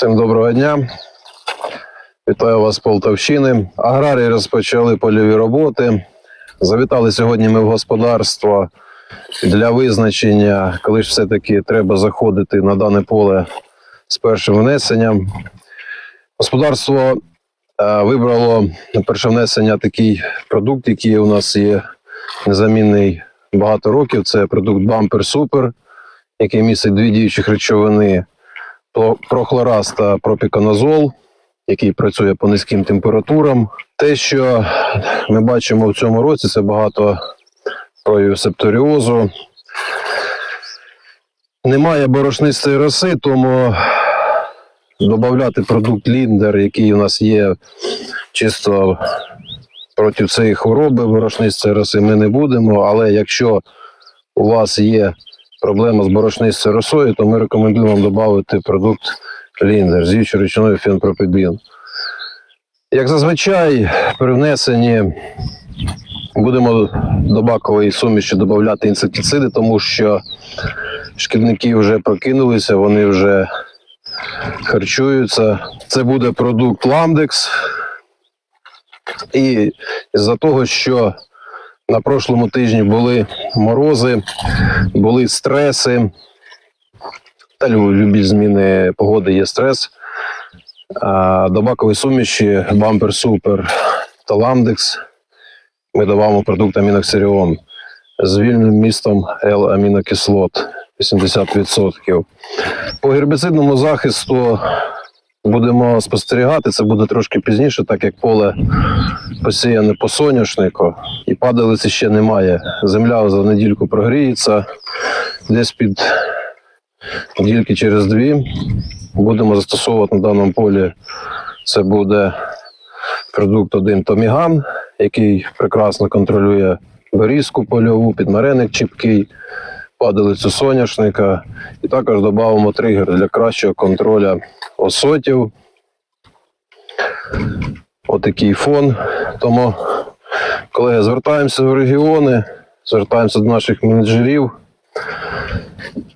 Всім доброго дня. Вітаю вас з Полтавщини. Аграрії розпочали польові роботи. Завітали сьогодні ми в господарство для визначення, коли ж все-таки треба заходити на дане поле з першим внесенням. Господарство е, вибрало на перше внесення такий продукт, який у нас є незамінний багато років. Це продукт Bumper Super, який містить дві діючих речовини про- прохлораз та пропіканозол, який працює по низьким температурам. Те, що ми бачимо в цьому році, це багато проявів септоріозу. Немає борошнистої роси, тому додати продукт Ліндер, який у нас є чисто проти цієї хвороби борошнистої роси, ми не будемо. Але якщо у вас є проблема з борошнистою росою, то ми рекомендуємо вам додати продукт Ліндер з діючою речовиною фенпропібін. Як зазвичай, при внесенні будемо до бакової суміші додати інсектициди, тому що шкідники вже прокинулися, вони вже харчуються. Це буде продукт Ламдекс. І з-за того, що на прошлому тижні були морози, були стреси. Та любі зміни погоди є стрес. А, До бакової суміші Бампер Супер та Ламдекс ми додаємо продукт аміноксиріон з вільним містом L-амінокислот 80%. По гербіцидному захисту будемо спостерігати. Це буде трошки пізніше, так як поле посіяне по соняшнику і падалиці ще немає. Земля за недільку прогріється. Десь під недільки через дві будемо застосовувати на даному полі. Це буде продукт один Томіган, який прекрасно контролює берізку польову, підмареник чіпкий, падалицю соняшника. І також додамо тригер для кращого контролю осотів. Отакий фон. Тому, колеги, звертаємося в регіони, звертаємося до наших менеджерів.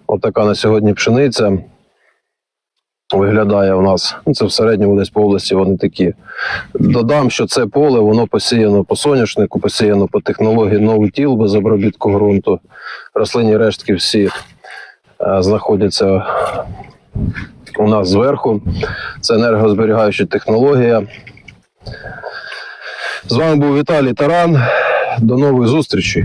Отака на сьогодні пшениця виглядає у нас. Ну, це в середньому десь по області вони такі. Додам, що це поле, воно посіяно по соняшнику, посіяно по технології новий тіл без обробітку ґрунту. Рослинні рештки всі е, знаходяться у нас зверху. Це енергозберігаюча технологія. З вами був Віталій Таран. До нових зустрічей.